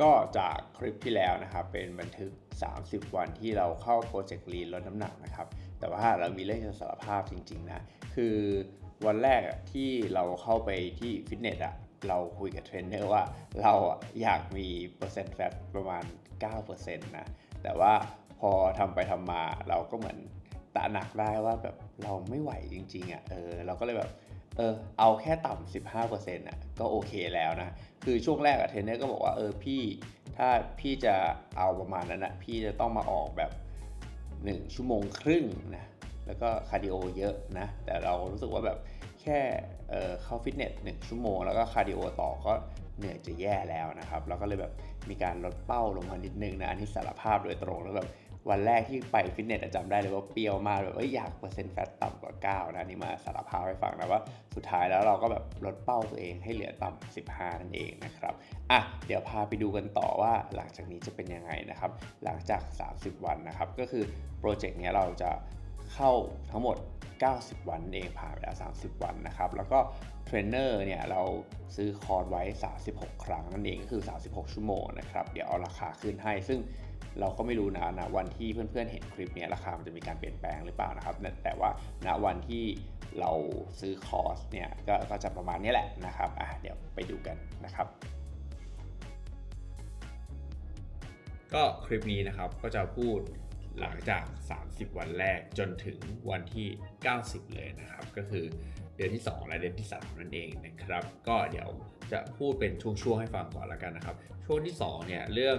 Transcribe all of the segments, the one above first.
ก็จากคลิปที่แล้วนะครับ เป็นบันทึก 30 วันที่เราเข้าโปรเจกต์ลีนลดน้ำหนักนะครับ แต่ว่าเรามีเรื่องจะสารภาพจริง ๆ นะ คือวันแรกที่เราเข้าไปที่ฟิตเนสอะเราคุยกับเทรนเนอร์ว่าเราอยากมีเปอร์เซ็นต์แฟตประมาณ 9%นะ แต่ว่าพอทำไปทำมาเราก็เหมือนตระหนักได้ว่าแบบเราไม่ไหวจริงๆอะเออเราก็เลยแบบ เออเอาแค่ต่ำ15%อะก็โอเคแล้วนะ คือช่วงแรกอะเทรนเนอร์ก็บอกว่าเออพี่ถ้าพี่จะเอาประมาณนั้นอะพี่จะต้องมาออกแบบ 1 ชั่วโมงครึ่งนะแล้วก็คาร์ดิโอเยอะนะ แต่เรารู้สึกว่าแบบแค่เออเข้าฟิตเนส1ชั่วโมง แล้วก็คาร์ดิโอต่อก็เหนื่อยจะแย่แล้วนะครับ เราก็เลยแบบมีการลดเป้าลงมานิดนึงนะ อันนี้สารภาพโดยตรงแล้วแบบ วันแรกที่ไปฟิตเนสจำได้เลยว่าเปรี้ยวมากแบบอยอยากเปอร์เซ็นต์แฟตต่ำกว่า 9 นะนี่มาสารภาพให้ฟังนะว่าสุดท้ายแล้วเราก็แบบลดเป้าตัวเองให้เหลือต่ำ15 นั่นเองนะครับอะเดี๋ยวพาไปดูกันต่อว่าหลังจากนี้จะเป็นยังไงนะครับ หลังจาก 30 วันนะครับ ก็คือโปรเจกต์เนี้ยเราจะเข้าทั้งหมด 90 วันนั่นเองผ่านไปแล้ว 30 วันนะครับ แล้วก็เทรนเนอร์เนี่ยเราซื้อคอร์สไว้ 36 ครั้งนั่นเองก็คือ 36 ชั่วโมงนะครับ เดี๋ยวเอาราคาขึ้นให้ซึ่ง เราก็ไม่รู้นะนะวันที่เพื่อนๆเห็นคลิปนี้ราคามันจะมีการเปลี่ยนแปลงหรือเปล่านะครับ แต่ว่าณวันที่เราซื้อคอร์สเนี่ยกก็จะประมาณนี้แหละนะครับอะเดี๋ยวไปดูกันนะครับ ก็คลิปนี้นะครับก็จะพูดหลังจาก 30 วันแรกจนถึงวันที่ 90 เลยนะครับ ก็คือเดือนที่ 2 และเดือนที่ 3 นั่นเองนะครับ ก็เดี๋ยวจะพูดเป็นช่วงๆให้ฟังก่อนละกันนะครับ ช่วงที่ 2 เนี่ยเรื่อง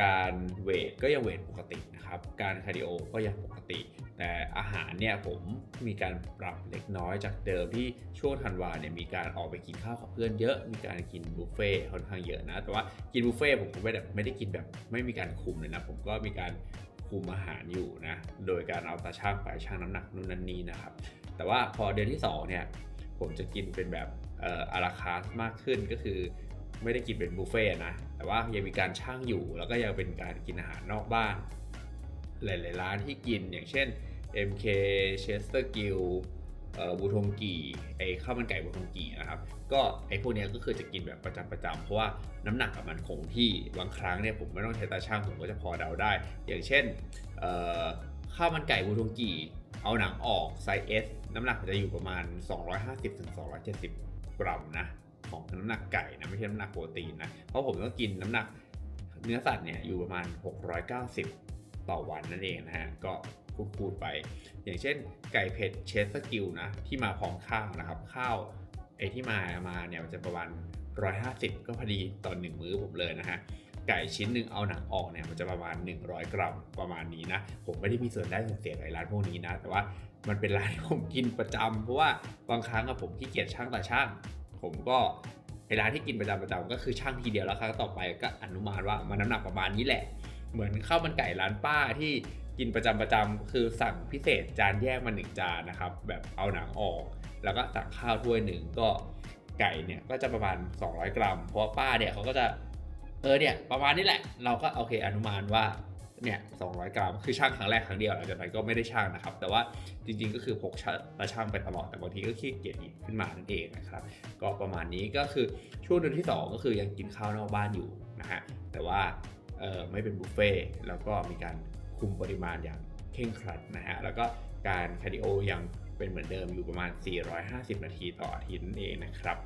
การเวทก็ยังเวทปกตินะครับ การคาร์ดิโอก็ยังปกติ แต่อาหารเนี่ยผมมีการปรับเล็กน้อยจากเดิมที่ช่วงธันวาเนี่ยมีการออกไปกินข้าวกับเพื่อนเยอะ มีการกินบุฟเฟ่ค่อนข้างเยอะนะ แต่ว่ากินบุฟเฟ่ผมก็ไม่ได้ไม่ได้กินแบบไม่มีการคุมเลยนะ ผมก็มีการคุมอาหารอยู่นะ โดยการเอาตาช่างไปชั่งน้ำหนักนู่นนั่นนี่นะครับ แต่ว่าพอเดือนที่2เนี่ยผมจะกินเป็นแบบอาราคาสมากขึ้นก็คือไม่ได้กินเป็นบุฟเฟ่นะ แต่ว่ายังมีการช่างอยู่ แล้วก็ยังเป็นการกินอาหารนอกบ้าน หลาย ๆ ร้านที่กินอย่างเช่น MK Chester Grill เอ่อบูทงกีไอข้าวมันไก่บูทงกีนะครับ ก็ไอพวกนี้ก็คือจะกินแบบประจำประจำเพราะว่าน้ำหนักกับมันคงที่บางครั้งเนี่ยผมไม่ต้องใช้ตาช่างผมก็จะพอเดาได้ อย่างเช่นเอ่อข้าวมันไก่บูทงกีเอาหนังออกไซส์ S น้ำหนักจะอยู่ประมาณ 250-270 กรัมนะ ของน้ำหนักไก่นะไม่ใช่น้ำหนักโปรตีนนะเพราะผมก็กินน้ำหนักเนื้อสัตว์เนี่ยอยู่ประมาณ 690 ต่อวันนั่นเองนะฮะก็คูดๆไป อย่างเช่นไก่เผ็ดเชสกิลนะที่มาพร้อมข้าวนะครับข้าวไอ้ที่มามาเนี่ยมันจะประมาณ 150 ก็พอดีตอนหนึ่งมื้อผมเลยนะฮะไก่ชิ้นหนึ่งเอาหนังออกเนี่ยมันจะประมาณ 100 กรัมประมาณนี้นะ ผมไม่ได้มีส่วนได้ส่วนเสียกับร้านพวกนี้นะ แต่ว่ามันเป็นร้านที่ผมกินประจำเพราะว่าบางครั้งอะผมขี้เกียจช่างแต่ช่าง ผมก็ไอ้ร้าที่กินประจำประจำก็คือช่างทีเดียวแล้วครั้งต่อไปก็อนุมานว่ามันน้ำหนักประมาณนี้แหละ เหมือนข้าวมันไก่ร้านป้าที่กินประจำประจำคือสั่งพิเศษจานแยกมาหนึ่งจานนะครับ แบบเอาหนังออก แล้วก็สั่งข้าวถ้วยหนึ่งก็ไก่เนี่ยก็จะประมาณ 200 กรัม เพราะว่าป้าเนี่ยเขาก็จะเออเนี่ยประมาณนี้แหละ เราก็โอเคอนุมานว่า เนี่ย200กรัม คือช่างครั้งแรกครั้งเดียวหลังจากนั้นก็ไม่ได้ช่างนะครับ แต่ว่าจริงๆก็คือพกตาช่างไปตลอด แต่บางทีก็ขี้เกียจหยิบขึ้นมานั่นเองนะครับ ก็ประมาณนี้ก็คือช่วงเดือนที่ 2 ก็คือยังกินข้าวนอกบ้านอยู่นะฮะ แต่ว่าไม่เป็นบุฟเฟ่แล้วก็มีการคุมปริมาณอย่างเคร่งครัดนะฮะ แล้วก็การคาร์ดิโอยังเป็นเหมือนเดิมอยู่ประมาณ 450 นาทีต่ออาทิตย์นั่นเองนะครับ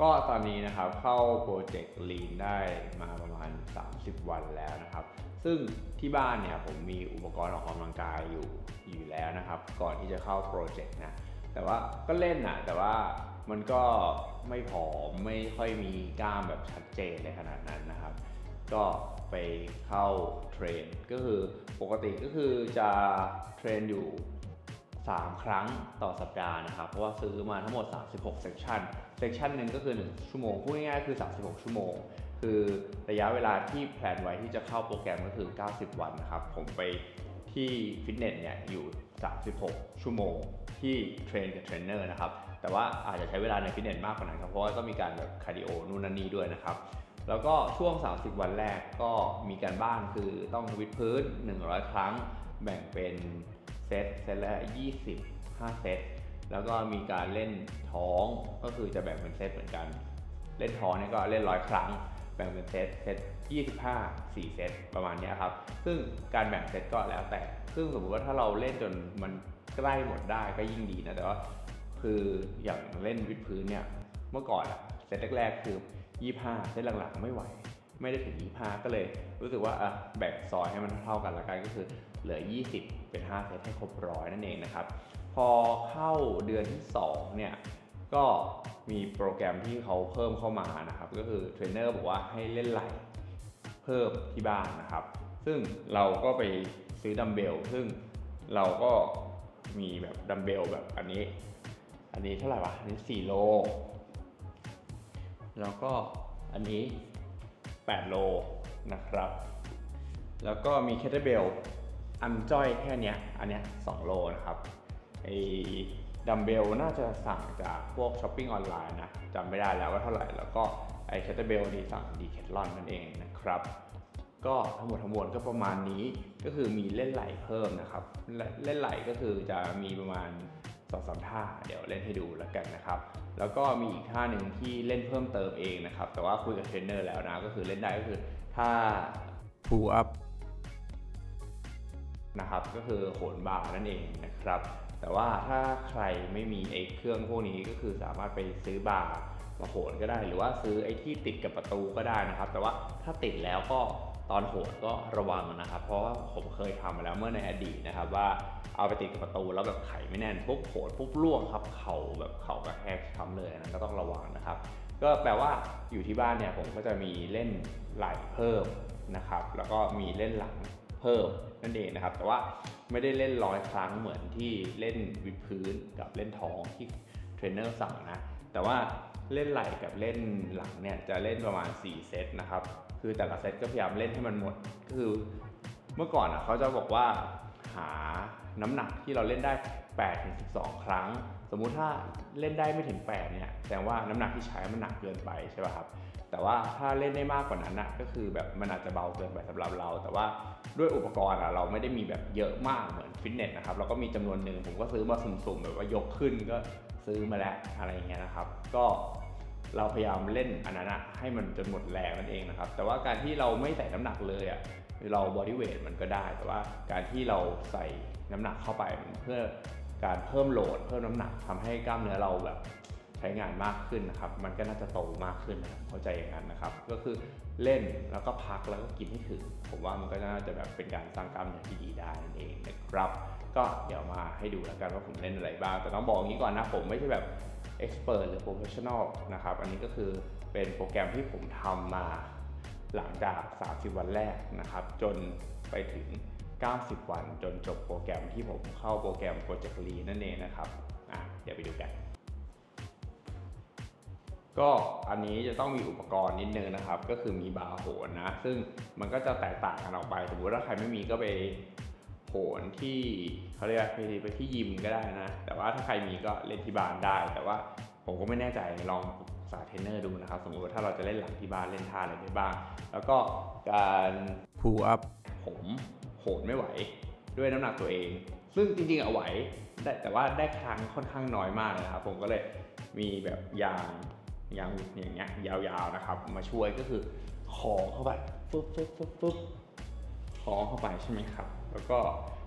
ก็ตอนนี้นะครับเข้าโปรเจกต์ Lean ได้มาประมาณ 30 วันแล้วนะครับ ซึ่งที่บ้านเนี่ยผมมีอุปกรณ์ออกกำลังกายอยู่อยู่แล้วนะครับ ก่อนที่จะเข้าโปรเจกต์นะแต่ว่าก็เล่นนะแต่ว่ามันก็ไม่ผอมไม่ค่อยมีกล้ามแบบชัดเจนเลยขนาดนั้นนะครับ ก็ไปเข้าเทรนก็คือปกติก็คือจะเทรนอยู่ 3 ครั้งต่อสัปดาห์นะครับ เพราะว่าซื้อมาทั้งหมด 36เซสชันเซสชันหนึ่งก็คือ 1 ชั่วโมงพูดง่ายๆคือ 36 ชั่วโมง คือระยะเวลาที่แพลนไว้ที่จะเข้าโปรแกรมก็คือ 90 วันนะครับ ผมไปที่ฟิตเนสเนี่ยอยู่ 36 ชั่วโมงที่เทรนกับเทรนเนอร์นะครับ แต่ว่าอาจจะใช้เวลาในฟิตเนสมากกว่านั้นครับ เพราะว่าก็มีการแบบคาร์ดิโอนู่นนั่นนี่ด้วยนะครับ แล้วก็ช่วง 30 วันแรกก็มีการบ้านคือต้องวิดพื้น 100 ครั้ง แบ่งเป็นเซตเซตละ 20 5 เซต แล้วก็มีการเล่นท้องก็คือจะแบ่งเป็นเซตเหมือนกัน เล่นท้องเนี่ยก็เล่นร้อยครั้ง แบ่งเป็นเซตเซต25 4 เซตประมาณนี้ครับ ซึ่งการแบ่งเซตก็แล้วแต่ ซึ่งสมมติว่าถ้าเราเล่นจนมันใกล้หมดได้ก็ยิ่งดีนะ แต่ว่าคืออย่างเล่นวิดพื้นเนี่ย เมื่อก่อนอะเซตแรกๆคือ 25 เซตหลังๆ ไม่ไหว ไม่ได้ถึง 25 ก็เลยรู้สึกว่าอะแบ่งซอยให้มันเท่ากันละกันก็คือเหลือ 20 เป็น 5 เซตให้ครบร้อยนั่นเองนะครับ พอเข้าเดือนที่ 2 เนี่ย ก็มีโปรแกรมที่เขาเพิ่มเข้ามานะครับ ก็คือเทรนเนอร์บอกว่าให้เล่นไหล่เพิ่มที่บ้านนะครับ ซึ่งเราก็ไปซื้อดัมเบลซึ่งเราก็มีแบบดัมเบลแบบอันนี้ อันนี้เท่าไหร่วะอันนี้ 4 โล แล้วก็อันนี้ 8 โลนะครับ แล้วก็มีแคทเทเบลอันจ้อยแค่เนี้ย อันเนี้ย2โลนะครับไอ ดัมเบลน่าจะสั่งจากพวกช้อปปิ้งออนไลน์นะจำไม่ได้แล้วว่าเท่าไหร่ แล้วก็ไอแคทเทเบลนี่สั่งดีแคทลอนนั่นเองนะครับ ก็ทั้งหมดทั้งมวลก็ประมาณนี้ก็คือมีเล่นไหลเพิ่มนะครับ เล่นไหลก็คือจะมีประมาณสองสามท่าเดี๋ยวเล่นให้ดูแล้วกันนะครับ แล้วก็มีอีกท่าหนึ่งที่เล่นเพิ่มเติมเองนะครับ แต่ว่าคุยกับเทรนเนอร์แล้วนะก็คือเล่นได้ก็คือท่า pull up นะครับก็คือโหนบาร์นั่นเองนะครับ แต่ว่าถ้าใครไม่มีไอ้เครื่องพวกนี้ก็คือสามารถไปซื้อบาร์มาโหนก็ได้ หรือว่าซื้อไอ้ที่ติดกับประตูก็ได้นะครับ แต่ว่าถ้าติดแล้วก็ตอนโหนก็ระวังนะครับ เพราะว่าผมเคยทำมาแล้วเมื่อในอดีตนะครับ ว่าเอาไปติดกับประตูแล้วแบบไขไม่แน่นปุ๊บโหนปุ๊บล่วงครับ เข่าแบบเข่ากระแทกช้ำเลยนนั้นก็ต้องระวังนะครับ ก็แปลว่าอยู่ที่บ้านเนี่ยผมก็จะมีเล่นไหล่เพิ่มนะครับ แล้วก็มีเล่นหลัง เพิ่มนั่นเองนะครับ แต่ว่าไม่ได้เล่นร้อยครั้งเหมือนที่เล่นวิดพื้นกับเล่นท้องที่เทรนเนอร์สั่งนะ แต่ว่าเล่นไหล่กับเล่นหลังเนี่ยจะเล่นประมาณ 4 เซตนะครับ คือแต่ละเซตก็พยายามเล่นให้มันหมด คือเมื่อก่อนอะเขาจะบอกว่าหาน้ำหนักที่เราเล่นได้8ถึง12 ครั้ง สมมุติถ้าเล่นได้ไม่ถึง 8 เนี่ย แสดงว่าน้ำหนักที่ใช้มันหนักเกินไปใช่ป่ะครับ แต่ว่าถ้าเล่นได้มากกว่านั้นนะก็คือแบบมันอาจจะเบาเกินไปสำหรับเรา แต่ว่าด้วยอุปกรณ์อะเราไม่ได้มีแบบเยอะมากเหมือนฟิตเนสนะครับเราก็มีจำนวนหนึ่งผมก็ซื้อมาสุ่มๆแบบว่ายกขึ้นก็ซื้อมาแล้วอะไรเงี้ยนะครับ ก็เราพยายามเล่นอันนั้นอะให้มันจนหมดแรงนั่นเองนะครับ แต่ว่าการที่เราไม่ใส่น้ำหนักเลยอะเราบอดี้เวทมันก็ได้ แต่ว่าการที่เราใส่น้ำหนักเข้าไปเพื่อการเพิ่มโหลด เพิ่มน้ำหนักทำให้กล้ามเนื้อเราแบบ ช้งานมากขึ้นนะครับ มันก็น่าจะโตมากขึ้นนะครับเข้าใจอย่างนั้นนะครับ ก็คือเล่นแล้วก็พักแล้วก็กินให้ถึง ผมว่ามันก็น่าจะแบบเป็นการสร้างกล้ามเนื้อที่ดีได้นั่นเองนะครับ ก็เดี๋ยวมาให้ดูแล้วกันว่าผมเล่นอะไรบ้าง แต่ต้องบอกอย่างนี้ก่อนนะ ผมไม่ใช่แบบ expert หรือ professional นะครับ อันนี้ก็คือเป็นโปรแกรมที่ผมทำมาหลังจาก 30 วันแรกนะครับ จนไปถึง 90 วันจนจบโปรแกรมที่ผมเข้าโปรแกรม Project Lean นั่นเองนะครับ อะ เดี๋ยวไปดูกัน ก็อันนี้จะต้องมีอุปกรณ์นิดนึงนะครับ ก็คือมีบาร์โหนนะ ซึ่งมันก็จะแตกต่างกันออกไปสมมติว่าใครไม่มีก็ไปโหนที่เขาเรียกไปไปที่ยิมก็ได้นะ แต่ว่าถ้าใครมีก็เล่นที่บ้านได้ แต่ว่าผมก็ไม่แน่ใจลองปรึกษาเทรนเนอร์ดูนะครับ สมมติว่าถ้าเราจะเล่นหลังที่บ้านเล่นท่าอะไรได้บ้าง แล้วก็การ pull up ผมโหนไม่ไหวด้วยน้ำหนักตัวเอง ซึ่งจริงๆเอาไหวได้แต่ว่าได้ครั้งค่อนข้างน้อยมากนะครับ ผมก็เลยมีแบบยาง ยางอย่างเงี้ยยาวๆนะครับ มาช่วยก็คือคล้องเข้าไปฟึบฟึบฟึบฟึบคล้องเข้าไปใช่ไหมครับ แล้วก็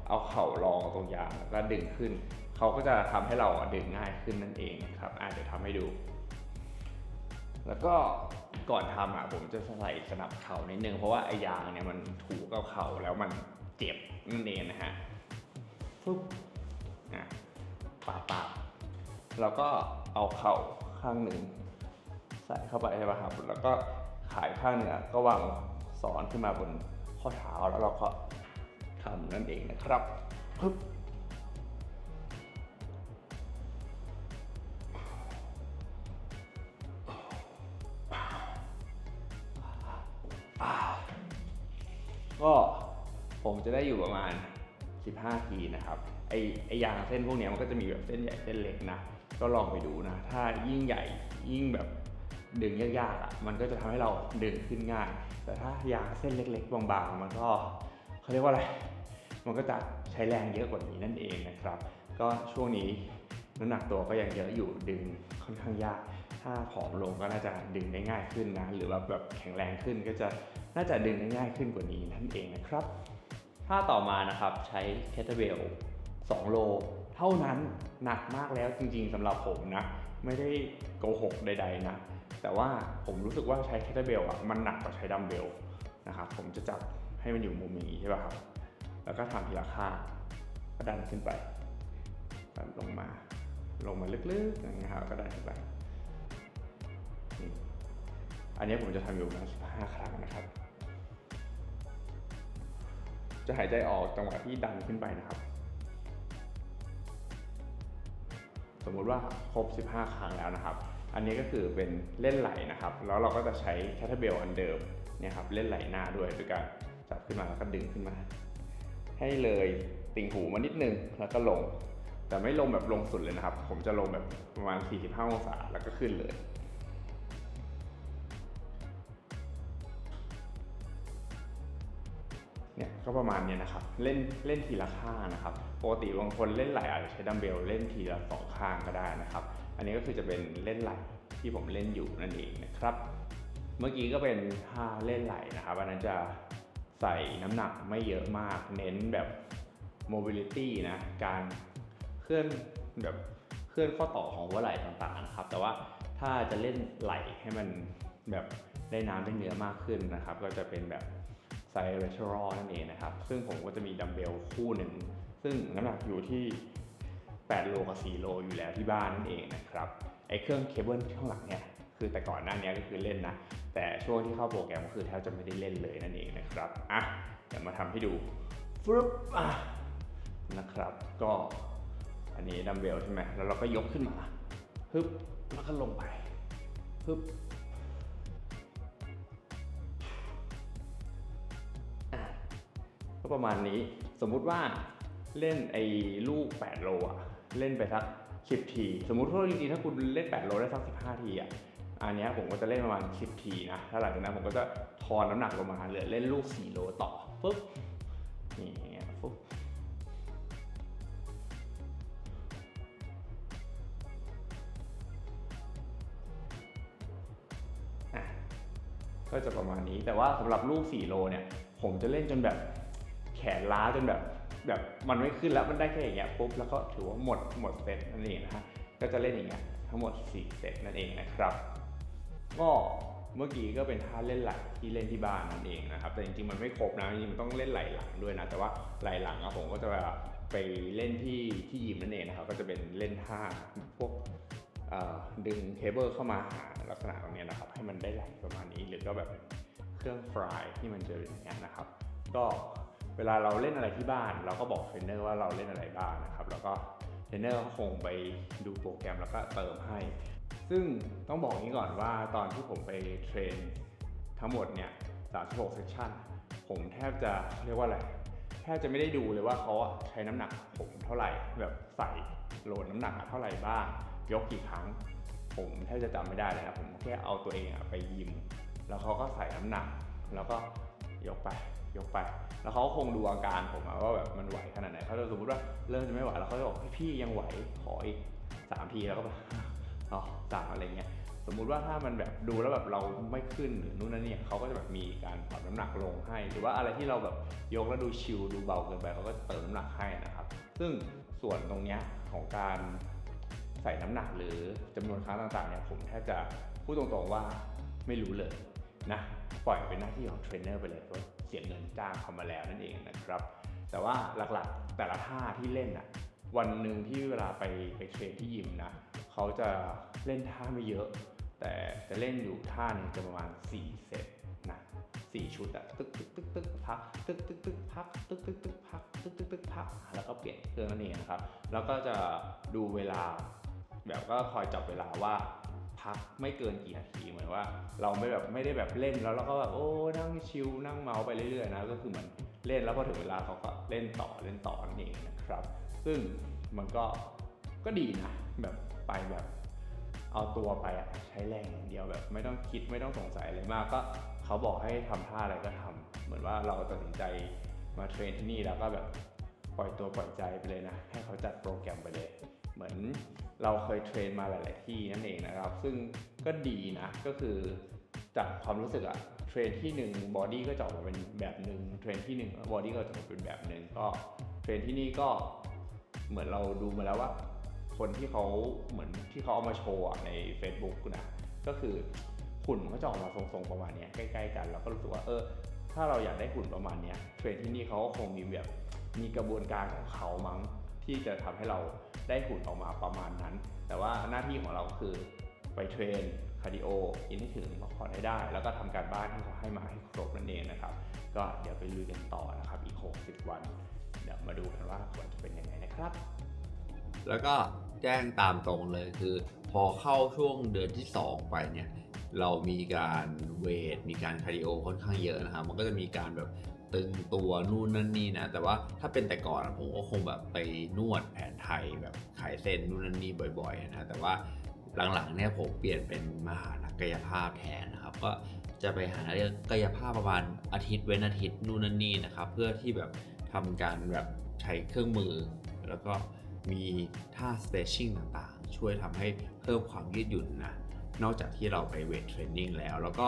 เอาเข่ารองตรงยางแล้วก็ดึงขึ้น เขาก็จะทำให้เราดึงง่ายขึ้นนั่นเองนะครับอะเดี๋ยวทำให้ดู แล้วก็ก่อนทำอะผมจะใส่สนับเข่านิดนึงเพราะว่าไอ้ยางเนี่ยมันถูกับเข่าแล้วมันเจ็บนั่นเองนะฮะฟึบอะปาปาแล้วก็เอาเข่าข้างหนึ่ง ใส่เข้าไปใช่ป่ะครับ แล้วก็ขายข้างหนึ่งอะก็วางสอนขึ้นมาบนข้อเท้าแล้วเราก็ทำนั่นเองนะครับปึ๊บก็ผมจะได้อยู่ประมาณ 15 ทีนะครับ ไอไอยางเส้นพวกนี้มันก็จะมีแบบเส้นใหญ่เส้นเล็กนะ ก็ลองไปดูนะ ถ้ายิ่งใหญ่ยิ่งแบบ ดึงยากๆอะมันก็จะทำให้เราดึงขึ้นง่าย แต่ถ้ายางเส้นเล็ก ๆ บางๆ มันก็เขาเรียกว่าอะไร มันก็จะใช้แรงเยอะกว่านี้นั่นเองนะครับ ก็ช่วงนี้น้ำหนักตัวก็ยังเยอะอยู่ดึงค่อนข้างยาก ถ้าผอมลงก็น่าจะดึงได้ง่ายขึ้นนะ หรือว่าแบบแข็งแรงขึ้นก็จะน่าจะดึงได้ง่ายขึ้นกว่านี้นั่นเองนะครับท่าต่อมานะครับใช้แคทเบล2 โล เท่านั้นหนักมากแล้วจริงๆสำหรับผมนะ ไม่ได้โกหกใดๆนะ แต่ว่าผมรู้สึกว่าใช้แคทเบลอะมันหนักกว่าใช้ดัมเบลนะครับผมจะจับให้มันอยู่มุมอย่างนี้ใช่ป่ะครับ แล้วก็ทำทีละข้างก็ดันขึ้นไปดันลงมา ลงมาลึกๆอย่างเงี้ยครับก็ดันขึ้นไป อันนี้ผมจะทำอยู่ประมาณ15 ครั้งนะครับ จะหายใจออกจังหวะที่ดันขึ้นไปนะครับสมมุติว่าครบ 15 ครั้งแล้วนะครับ อันนี้ก็คือเป็นเล่นไหลนะครับ แล้วเราก็จะใช้แคทเบลอันเดิมเนี่ยครับเล่นไหลหน้าด้วยโดยการจับขึ้นมาแล้วก็ดึงขึ้นมา ให้เลยติ่งหูมานิดนึงแล้วก็ลง แต่ไม่ลงแบบลงสุดเลยนะครับ ผมจะลงแบบประมาณ 45 องศาแล้วก็ขึ้นเลยเนี่ยก็ประมาณเนี้ยนะครับเล่นเล่นทีละข้างนะครับปกติบางคนเล่นไหลอาจจะใช้ดัมเบลเล่นทีละสองข้างก็ได้นะครับ อันนี้ก็คือจะเป็นเล่นไหลที่ผมเล่นอยู่นั่นเองนะครับ เมื่อกี้ก็เป็นท่าเล่นไหลนะครับอันนั้นจะใส่น้ำหนักไม่เยอะมาก เน้นแบบ mobility นะ การเคลื่อนแบบเคลื่อนข้อต่อของหัวไหล่ต่างๆนะครับ แต่ว่าถ้าจะเล่นไหลให้มันแบบได้น้ำได้เนื้อมากขึ้นนะครับ ก็จะเป็นแบบไซเรเทอรอนั่นเองนะครับ ซึ่งผมก็จะมีดัมเบลคู่หนึ่ง ซึ่งน้ำหนักอยู่ที่ 8 โลกับ4โลอยู่แล้วที่บ้านนั่นเองนะครับไอ้เครื่องเคเบิลข้างหลังเนี่ยคือแต่ก่อนหน้านี้ก็คือเล่นนะ แต่ช่วงที่เข้าโปรแกรมก็คือแทบจะไม่ได้เล่นเลยนั่นเองนะครับอะเดี๋ยวมาทำให้ดูฟึบอะนะครับ ก็อันนี้ดัมเบลใช่ไหมแล้วเราก็ยกขึ้นมาฮึบแล้วก็ลงไปฮึบก็ประมาณนี้สมมุติว่าเล่นไอ้ลูก 8 โลอะ เล่นไปสัก10 ที สมมุติว่าจริงๆถ้าคุณเล่น 8 โลได้สัก 15 ทีอะอันนี้ผมก็จะเล่นประมาณ 10 ทีนะถ้าหลังจากนั้นผมก็จะทอนน้ำหนักลงมาเหลือเล่นลูก 4 โลต่อปุ๊บนี่อย่างเงี้ยปุ๊บอ่ก็จะประมาณนี้แต่ว่าสำหรับลูก 4 โลเนี่ย ผมจะเล่นจนแบบแขนล้าจนแบบ แบบมันไม่ขึ้นแล้วมันได้แค่อย่างเงี้ยปุ๊บแล้วก็ถือว่าหมดหมดเซตนั่นเองนะฮะก็จะเล่นอย่างเงี้ยทั้งหมด 4 เซตนั่นเองนะครับ ก็เมื่อกี้ก็เป็นท่าเล่นไหลที่เล่นที่บ้านนั่นเองนะครับ แต่จริงๆมันไม่ครบนะจริงๆมันต้องเล่นไหลหลังด้วยนะ แต่ว่าไหลหลังอะผมก็จะไปเล่นที่ที่ยิมนั่นเองนะครับ ก็จะเป็นเล่นท่าพวกดึงเคเบิลเข้ามาหาลักษณะตรงเนี้ยนะครับ ให้มันได้ไหลประมาณนี้หรือก็แบบเครื่องฟรายที่มันจะเป็นอย่างนี้ยนะครับ ก็ เวลาเราเล่นอะไรที่บ้าน เราก็บอกเทรนเนอร์ว่าเราเล่นอะไรบ้างนะครับ แล้วก็เทรนเนอร์ก็คงไปดูโปรแกรมแล้วก็เติมให้ ซึ่งต้องบอกนี้ก่อนว่าตอนที่ผมไปเทรนทั้งหมดเนี่ย36เซสชั่นผมแทบจะเรียกว่าอะไรแทบจะไม่ได้ดูเลยว่าเขาใช้น้ำหนักผมเท่าไหร่ แบบใส่โหลดน้ำหนักอะเท่าไหร่บ้าง ยกกี่ครั้ง ผมแทบจะจำไม่ได้เลยนะผมแค่เอาตัวเองไปยิม แล้วเขาก็ใส่น้ำหนัก แล้วก็ยกไป ยกไป แล้วเขาคงดูอาการผมว่าแบบมันไหวขนาดไหนเขาจะสมมติว่าเริ่มจะไม่ไหวแล้วเขาจะบอกพี่ยังไหวขออีกสามทีแล้วก็แบบอ๋อสามอะไรเงี้ยสมมุติว่าถ้ามันแบบดูแล้วแบบเราไม่ขึ้นหรือนู่นนั่นเนี่ยเขาก็จะแบบมีการปรับน้ำหนักลงให้ หรือว่าอะไรที่เราแบบยกแล้วดูชิลดูเบาเกินไปเขาก็เติมน้ำหนักให้นะครับ ซึ่งส่วนตรงเนี้ยของการใส่น้ำหนักหรือจำนวนครั้งต่างๆเนี่ยผมแทบจะพูดตรงๆว่าไม่รู้เลยนะปล่อยเป็นหน้าที่ของเทรนเนอร์ไปเลย เสียเงินจ้างเขามาแล้วนั่นเองนะครับ แต่ว่าหลักๆแต่ละท่าที่เล่นอะวันหนึ่งที่เวลาไปไปเทรนที่ยิมนะเขาจะเล่นท่าไม่เยอะ แต่จะเล่นอยู่ท่าหนึงจะประมาณ 4 เซตนะสี่ชุดอะตึกตึกตึกตึกพักตึกตึกตึกพักตึกตึกตึกพักตึกตึกตึกพักแล้วก็เปลี่ยนเครื่องนั่นเองนะครับ แล้วก็จะดูเวลาแบบก็คอยจับเวลาว่า พักไม่เกินกี่นาทีเหมือนว่า เราไม่แบบไม่ได้แบบเล่นแล้วเราก็แบบโอ้นั่งชิลนั่งเมาไปเรื่อยๆนะก็คือเหมือนเล่นแล้วพอถึงเวลาเขาก็เล่นต่อเล่นต่อนั่นเองนะครับ ซึ่งมันก็ก็ดีนะแบบไปแบบเอาตัวไปอะใช้แรงอย่างเดียวแบบไม่ต้องคิดไม่ต้องสงสัยอะไรมากก็เขาบอกให้ทำท่าอะไรก็ทำเหมือนว่าเราตัดสินใจมาเทรนที่นี่แล้วก็แบบปล่อยตัวปล่อยใจไปเลยนะ ให้เขาจัดโปรแกรมไปเลย เหมือนเราเคยเทรนมาหลาย ๆ ที่นั่นเองนะครับ ซึ่งก็ดีนะก็คือจากความรู้สึกอะเทรนที่หนึ่งบอดี้ก็จะออกมาเป็นแบบหนึ่งเทรนที่หนึ่งบอดี้ก็จะออกมาเป็นแบบหนึ่งก็เทรนที่นี่ก็เหมือนเราดูมาแล้วว่า คนที่เขาเหมือนที่เขาเอามาโชว์ใน Facebook นะก็คือหุ่นมันก็จะออกมาทรงๆประมาณนี้ใกล้ ๆ กันเราก็รู้สึกว่าเออ ถ้าเราอยากได้หุ่นประมาณนี้เทรนที่นี่เขาก็คงมีแบบมีกระบวนการของเขามั้ง ที่จะทำให้เราได้หุ่นออกมาประมาณนั้น แต่ว่าหน้าที่ของเราก็คือไปเทรนคาร์ดิโอกินให้ถึงพักผ่อนให้ได้ แล้วก็ทำการบ้านที่เขาให้มาให้ครบนั่นเองนะครับ ก็เดี๋ยวไปลุยกันต่อนะครับอีก 60 วัน เดี๋ยวมาดูกันว่าผลจะเป็นยังไงนะครับ แล้วก็แจ้งตามตรงเลยคือ พอเข้าช่วงเดือนที่ 2 ไปเนี่ยเรามีการเวท มีการคาร์ดิโอค่อนข้างเยอะนะครับ มันก็จะมีการแบบ ตึงตัวนู่นนั่นนี่นะ แต่ว่าถ้าเป็นแต่ก่อนผมก็คงแบบไปนวดแผนไทยแบบขายเส้นนู่นนั่นนี่บ่อยๆนะแต่ว่าหลังๆเนี่ยผมเปลี่ยนเป็นมาหานักกายภาพแทนนะครับ ก็จะไปหานักกายภาพประมาณอาทิตย์เว้นอาทิตย์นู่นนั่นนี่นะครับ เพื่อที่แบบทำการแบบใช้เครื่องมือ แล้วก็มีท่า stretching ต่างๆ ช่วยทำให้เพิ่มความยืดหยุ่นนะนอกจากที่เราไปเวทเทรนนิ่งแล้ว แล้วก็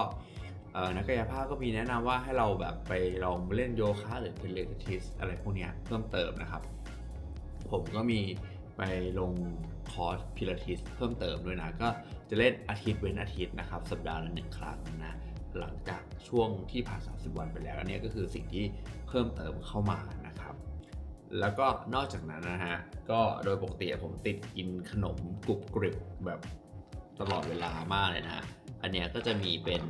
นักกายภาพก็มีแนะนำว่าให้เราแบบไปลองเล่นโยคะหรือเป็นเลทิสอะไรพวกนี้เพิ่มเติมนะครับ ผมก็มีไปลงคอร์สพิลาทิสเพิ่มเติมด้วยนะ ก็จะเล่นอาทิตย์เว้นอาทิตย์นะครับ สัปดาห์ละหนึ่งครั้งนะหลังจากช่วงที่ผ่าน 30 วันไปแล้วอันนี้ก็คือสิ่งที่เพิ่มเติมเข้ามานะครับ แล้วก็นอกจากนั้นนะฮะก็โดยปกติผมติดกินขนมกรุบกริบแบบตลอดเวลามากเลยนะฮะอันเนี้ยก็จะมีเป็น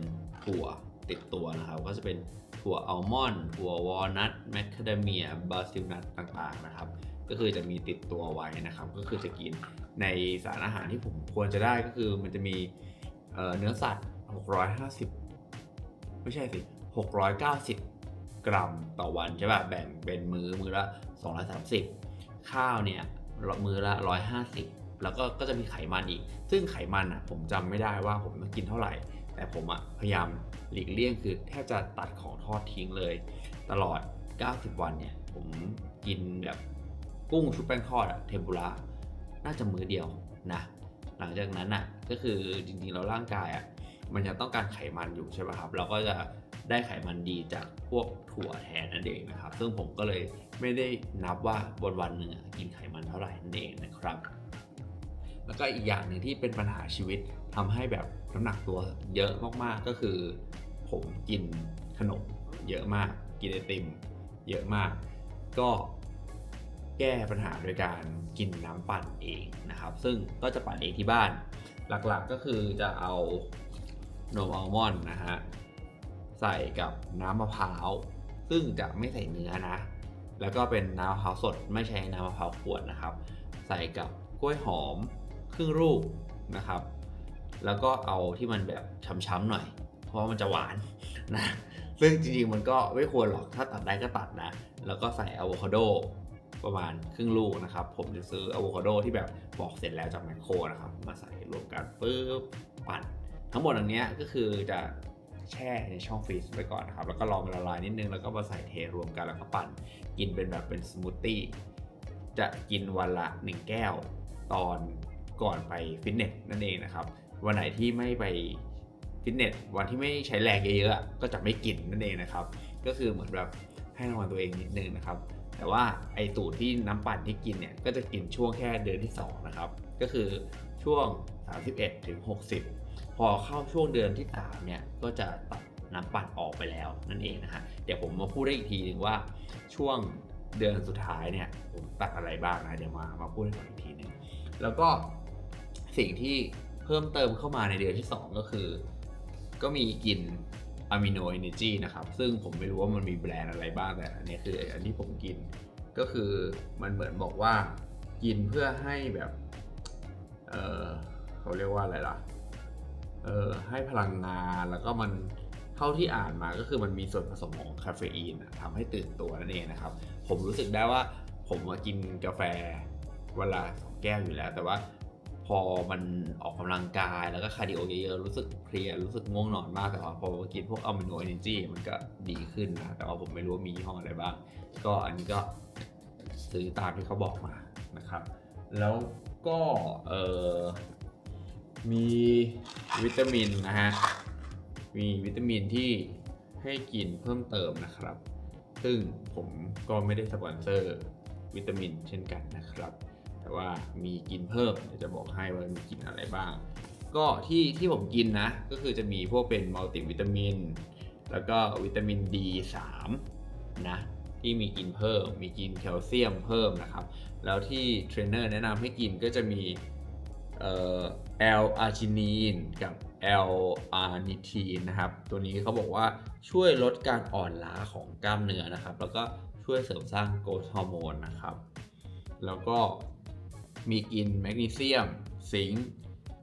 ถั่วติดตัวนะครับ ก็จะเป็นถั่วอัลมอนด์ถั่ววอลนัทแมคคาเดเมียบาซิลนัทต่างๆนะครับ ก็คือจะมีติดตัวไว้นะครับ ก็คือจะกินในสารอาหารที่ผมควรจะได้ก็คือมันจะมีเเนื้อสัตว์ 650 ไม่ใช่สิ 690 กรัมต่อวันใช่ป่ะแบ่งเป็นมื้อมื้อละ 230 ข้าวเนี่ยมื้อละ 150 แล้วก็ก็จะมีไขมันอีก ซึ่งไขมันอะผมจำไม่ได้ว่าผมต้องกินเท่าไหร่ แต่ผมอะพยายามหลีกเลี่ยงคือแทบจะตัดของทอดทิ้งเลย ตลอด 90 วันเนี่ย ผมกินแบบกุ้งชุบแป้งทอดอะเทมปุระน่าจะมื้อเดียวนะหลังจากนั้นอะก็คือจริงๆเราร่างกายอะมันจะต้องการไขมันอยู่ใช่ป่ะครับ เราก็จะได้ไขมันดีจากพวกถั่วแทนนั่นเองนะครับ ซึ่งผมก็เลยไม่ได้นับว่าวันวันหนึ่งกินไขมันเท่าไหร่นั่นเองนะครับ แล้วก็อีกอย่างหนึ่งที่เป็นปัญหาชีวิตทำให้แบบ น้ำหนักตัวเยอะมากๆก็คือ ผมกินขนมเยอะมาก กินไอติมเยอะมาก ก็แก้ปัญหาโดยการกินน้ำปั่นเองนะครับ ซึ่งก็จะปั่นเองที่บ้าน หลักๆก็คือจะเอานมอัลมอนด์นะฮะใส่กับน้ำมะพร้าว ซึ่งจะไม่ใส่เนื้อนะ แล้วก็เป็นน้ำมะพร้าวสดไม่ใช่น้ำมะพร้าวขวดนะครับ ใส่กับกล้วยหอมครึ่งลูกนะครับ แล้วก็เอาที่มันแบบช้ำๆหน่อย เพราะว่ามันจะหวานนะซึ่งจริงๆมันก็ไม่ควรหรอกถ้าตัดได้ก็ตัดนะ แล้วก็ใส่อะโวคาโดประมาณครึ่งลูกนะครับ ผมจะซื้ออะโวคาโดที่แบบบอกเสร็จแล้วจากแมคโครนะครับ มาใส่รวมกันปุ๊บปั่น ทั้งหมดอันเนี้ยก็คือจะแช่ในช่องฟรีซไว้ก่อนนะครับ แล้วก็รอมันละลายนิดนึง แล้วก็มาใส่เทรวมกันแล้วก็ปั่น กินเป็นแบบเป็นสมูทตี้ จะกินวันละ 1 แก้วตอนก่อนไปฟิตเนสนั่นเองนะครับ วันไหนที่ไม่ไปฟิตเนสวันที่ไม่ใช้แรงเยอะๆก็จะไม่กินนั่นเองนะครับ ก็คือเหมือนแบบให้รางวัลตัวเองนิดนึงนะครับ แต่ว่าไอตูดที่น้ำปั่นที่กินเนี่ยก็จะกินช่วงแค่เดือนที่2นะครับก็คือช่วง 31ถึง60 พอเข้าช่วงเดือนที่3เนี่ยก็จะตัดน้ำปั่นออกไปแล้วนั่นเองนะฮะเดี๋ยวผมมาพูดได้อีกทีหนึ่งว่าช่วงเดือนสุดท้ายเนี่ยผมตัดอะไรบ้างนะเดี๋ยวมามาพูดให้ฟังอีกทีหนึ่งแล้วก็สิ่งที่ พิ่มเติมเข้ามาในเดือนที่ 2 ก็คือ ก็มีกินอะมิโนเอเนจีนะครับ ซึ่งผมไม่รู้ว่ามันมีแบรนด์อะไรบ้างแต่อันนี้คืออันที่ผมกินก็คือมันเหมือนบอกว่ากินเพื่อให้แบบ เออเขาเรียกว่าอะไรล่ะ เออให้พลังงานแล้วก็มันเท่าที่อ่านมาก็คือมันมีส่วนผสมของคาเฟอีนทำให้ตื่นตัวนั่นเองนะครับ ผมรู้สึกได้ว่าผมมากินกาแฟเวลาสองแก้วอยู่แล้ว แต่ว่า พอมันออกกำลังกายแล้วก็คาร์ดิโอเยอะๆ รู้สึกเพลียรู้สึกง่วงนอนมากแต่ว่าพอมากินพวกอะมิโนเอเนจีมันก็ดีขึ้นนะแต่ว่าผมไม่รู้ว่ามียี่ห้ออะไรบ้าง ก็อันนี้ก็ซื้อตามที่เขาบอกมานะครับ แล้วก็เออมีวิตามินนะฮะ มีวิตามินที่ให้กินเพิ่มเติมนะครับ ซึ่งผมก็ไม่ได้สปอนเซอร์วิตามินเช่นกันนะครับ แต่ว่ามีกินเพิ่มเดี๋ยวจะบอกให้ว่ามีกินอะไรบ้าง ก็ที่ที่ผมกินนะ ก็คือจะมีพวกเป็นมัลติวิตามิน แล้วก็วิตามิน D3 นะที่มีกินเพิ่ม มีกินแคลเซียมเพิ่มนะครับ แล้วที่เทรนเนอร์แนะนำให้กินก็จะมีเอ่อ L อาร์จินีนกับ L อาร์นิทีนนะครับ ตัวนี้เขาบอกว่าช่วยลดการอ่อนล้าของกล้ามเนื้อนะครับ แล้วก็ช่วยเสริมสร้างโกรทฮอร์โมนนะครับ แล้วก็ มีกินแมกนีเซียม ซิงค์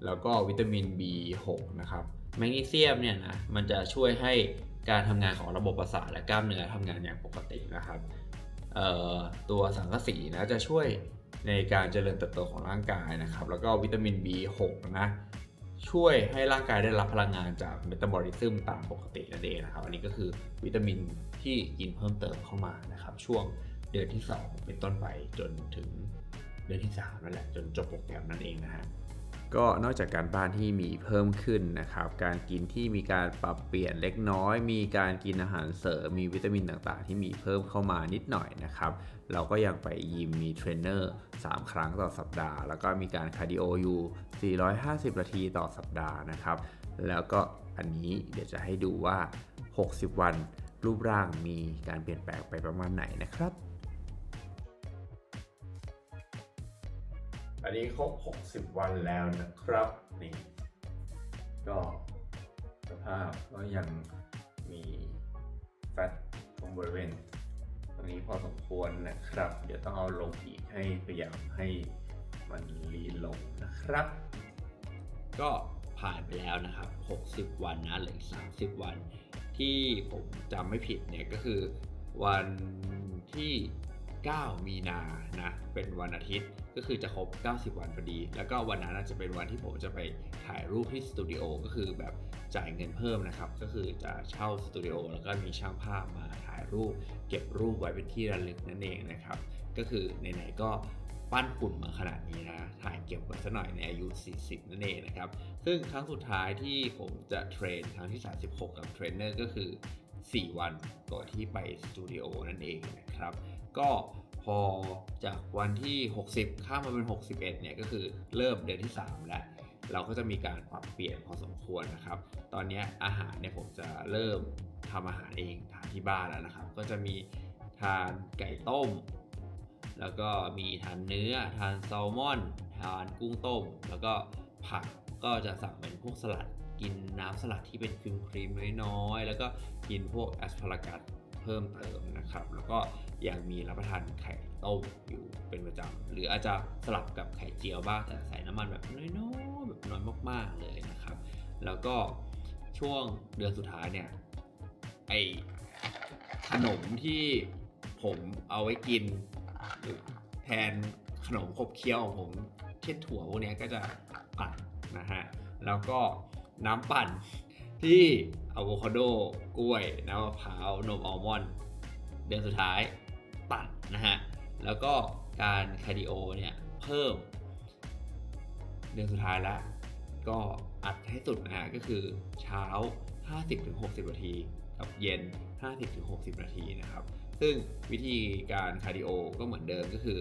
แล้วก็วิตามิน B6 นะครับแมกนีเซียมเนี่ยนะมันจะช่วยให้การทำงานของระบบประสาทและกล้ามเนื้อทำงานอย่างปกตินะครับตัวสังกะสีนะจะช่วยในการเจริญเติบโตของร่างกายนะครับ แล้วก็วิตามิน B6 นะช่วยให้ร่างกายได้รับพลังงานจากเมตาบอลิซึมตามปกตินั่นเองนะครับ อันนี้ก็คือวิตามินที่กินเพิ่มเติมเข้ามานะครับ ช่วงเดือนที่ 2 เป็นต้นไปจนถึง เดือนที่3นั่นแหละจนจบโปรแกรมนั่นเองนะฮะก็นอกจากการบ้านที่มีเพิ่มขึ้นนะครับ การกินที่มีการปรับเปลี่ยนเล็กน้อย มีการกินอาหารเสริม มีวิตามินต่างๆ ที่มีเพิ่มเข้ามานิดหน่อยนะครับ เราก็ยังไปยิมมีเทรนเนอร์3 ครั้งต่อสัปดาห์ แล้วก็มีการคาร์ดิโออยู่ 450 นาทีต่อสัปดาห์นะครับ แล้วก็อันนี้เดี๋ยวจะให้ดูว่า 60 วันรูปร่างมีการเปลี่ยนแปลงไปประมาณไหนนะครับ อันนี้ครบ 60 วันแล้วนะครับนี่ก็สภาพก็ยังมีแฟตตรงบริเวณตรงนี้พอสมควรนะครับ เดี๋ยวต้องเอาลงอีกให้พยายามให้มันลีลงนะครับ ก็ผ่านไปแล้วนะครับ 60 วันนะเหลืออก30 วัน ที่ผมจำไม่ผิดเนี่ยก็คือวันที่ 9 มีนานะเป็นวันอาทิตย์ก็คือจะครบ 90 วันพอดี แล้วก็วันนั้นจะเป็นวันที่ผมจะไปถ่ายรูปที่สตูดิโอก็คือแบบจ่ายเงินเพิ่มนะครับ ก็คือจะเช่าสตูดิโอแล้วก็มีช่างภาพมาถ่ายรูป เก็บรูปไว้เป็นที่ระลึกนั่นเองนะครับ ก็คือไหนๆก็ปั้นหุ่นมาขนาดนี้นะ ถ่ายเก็บไว้สักหน่อยในอายุ 40 นั่นเองนะครับ ซึ่งครั้งสุดท้ายที่ผมจะเทรนครั้งที่ 36 กับเทรนเนอร์ก็คือ 4 วันก่อนที่ไปสตูดิโอนั่นเองนะครับ ก็พอจากวันที่ 60 ข้ามมาเป็น 61 เนี่ยก็คือเริ่มเดือนที่ 3 แล้ว เราก็จะมีการปรับเปลี่ยนพอสมควรนะครับ ตอนนี้อาหารเนี่ยผมจะเริ่มทำอาหารเองทานที่บ้านแล้วนะครับ ก็จะมีทานไก่ต้ม แล้วก็มีทานเนื้อ ทานแซลมอน ทานกุ้งต้ม แล้วก็ผักก็จะสั่งเป็นพวกสลัด กินน้ำสลัดที่เป็นครีมครีมน้อยๆ แล้วก็กินพวกแอสพารากัสเพิ่มเติมนะครับ แล้วก็ ยังมีรับประทานไข่ต้มอยู่เป็นประจำหรืออาจจะสลับกับไข่เจียวบ้างแต่ใส่น้ำมันแบบน้อยๆแบบน้อยมากๆเลยนะครับ แล้วก็ช่วงเดือนสุดท้ายเนี่ยไอขนมที่ผมเอาไว้กินแทนขนมขบเคี้ยวของผมเช่นถั่วพวกเนี้ยก็จะตัดนะฮะแล้วก็น้ำปั่นที่อะโวคาโดกล้วย น้ำมะพร้าวนมอัลมอนด์เดือนสุดท้าย ตัดนะฮะ แล้วก็การคาร์ดิโอเนี่ยเพิ่มเดือนสุดท้ายแล้วก็อัดให้สุดนะฮะก็คือเช้า 50-60 นาที กับเย็น 50-60 นาทีนะครับ ซึ่งวิธีการคาร์ดิโอก็เหมือนเดิมก็คือ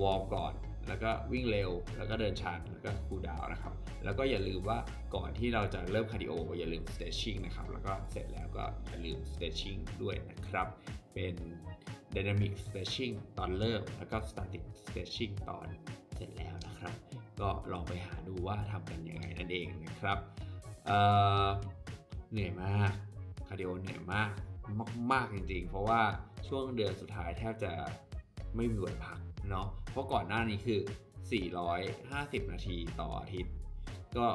วอร์มก่อนแล้วก็วิ่งเร็ว แล้วก็เดินชัน แล้วก็คูลดาวน์นะครับ แล้วก็อย่าลืมว่าก่อนที่เราจะเริ่มคาร์ดิโออย่าลืม stretching นะครับ แล้วก็เสร็จแล้วก็อย่าลืม stretching ด้วยนะครับ เป็น dynamic stretching ตอนเริ่ม แล้วก็ static stretching ตอนเสร็จแล้วนะครับ ก็ลองไปหาดูว่าทำกันยังไงนั่นเองนะครับเเหนื่อยมากคาร์ดิโอเหนื่อยมากมาก ๆ จริง ๆ เพราะว่าช่วงเดือนสุดท้ายแทบจะไม่มีวันพักเนาะเพราะก่อนหน้านี้คือ 450 นาทีต่ออาทิตย์ ก็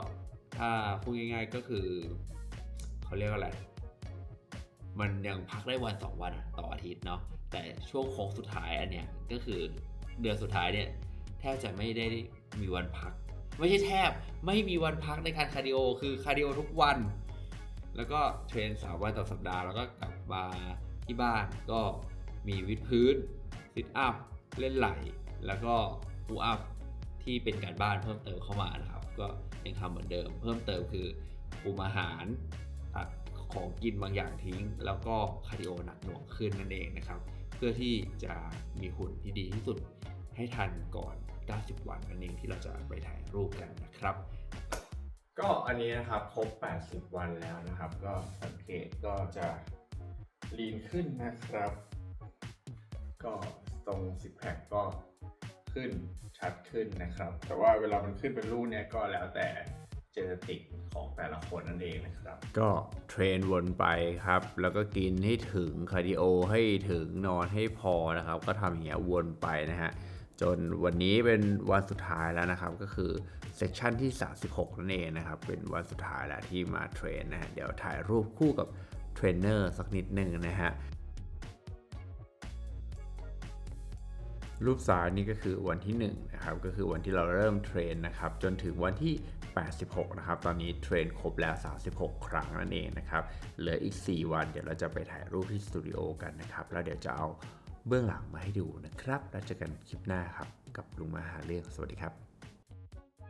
ถ้าพูดง่าย ๆ ก็คือเขาเรียกว่าอะไร มันยังพักได้วันสองวันต่ออาทิตย์เนาะแต่ช่วงโค้งสุดท้ายอันเนี้ยก็คือเดือนสุดท้ายเนี่ยแทบจะไม่ได้มีวันพัก ไม่ใช่แทบไม่มีวันพักในการคาร์ดิโอคือคาร์ดิโอทุกวัน แล้วก็เทรนสามวันต่อสัปดาห์แล้วก็กลับมาที่บ้านก็มีวิดพื้นซิทอัพเล่นไหล แล้วก็พูอัพที่เป็นการบ้านเพิ่มเติมเข้ามานะครับ ก็ยังทำเหมือนเดิม เพิ่มเติมคือปรุมอาหาร ของกินบางอย่างทิ้ง แล้วก็คาร์ดิโอหนักหน่วงขึ้นนั่นเองนะครับ เพื่อที่จะมีหุ่นที่ดีที่สุดให้ทันก่อน 90 วันนั่นเองที่เราจะไปถ่ายรูปกันนะครับ ก็อันนี้นะครับครบ 80 วันแล้วนะครับ ก็สังเกตก็จะลีนขึ้นนะครับ ก็ตรงซิกแพคก็ขึ้นชัดขึ้นนะครับ แต่ว่าเวลามันขึ้นเป็นรูปเนี้ยก็แล้วแต่ เจเนติกของแต่ละคนนั่นเองนะครับ ก็เทรนวนไปครับ แล้วก็กินให้ถึงคาร์ดิโอให้ถึงนอนให้พอนะครับ ก็ทำอย่างเงี้ยวนไปนะฮะจนวันนี้เป็นวันสุดท้ายแล้วนะครับ ก็คือเซสชันที่ 36 นั่นเองนะครับ เป็นวันสุดท้ายแล้วที่มาเทรนนะฮะเดี๋ยวถ่ายรูปคู่กับเทรนเนอร์สักนิดหนึ่งนะฮะรูปซ้ายนี่ก็คือวันที่1นะครับก็คือวันที่เราเริ่มเทรนนะครับจนถึงวันที่ 86 นะครับ ตอนนี้เทรนครบแล้ว 36 ครั้งนั่นเองนะครับ เหลืออีก 4 วัน เดี๋ยวเราจะไปถ่ายรูปที่สตูดิโอกันนะครับ แล้วเดี๋ยวจะเอาเบื้องหลังมาให้ดูนะครับ แล้วเจอกันคลิปหน้าครับ กับลุงมาหาเรื่อง สวัสดีครับ